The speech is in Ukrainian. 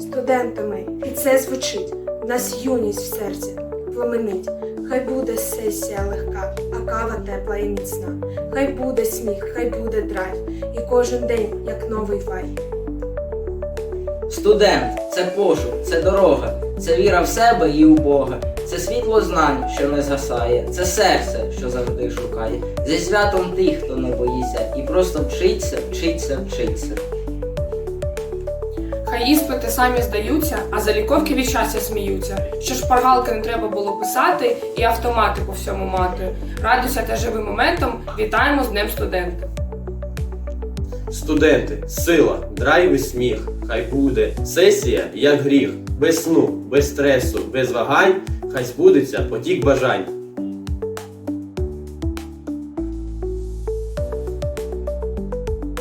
студентами, і це звучить. В нас юність в серці пламенить. Хай буде сесія легка, а кава тепла і міцна. Хай буде сміх, хай буде драйв, і кожен день як новий вайб. Студент це пошук, це дорога, це віра в себе і у Бога. Це світло знань, що не згасає, це серце, що завжди шукає. Зі святом тих, хто не боїться, і просто вчиться, вчиться, вчиться. Хай іспити самі здаються, а заліковки від щастя сміються. Що шпаргалки не треба було писати і автомати по всьому мати. Радуйся та живи моментом. Вітаємо з Днем студента. Студенти, сила, драйв і сміх. Хай буде сесія, як гріх, без сну, без стресу, без вагань. Хай збудеться потік бажань.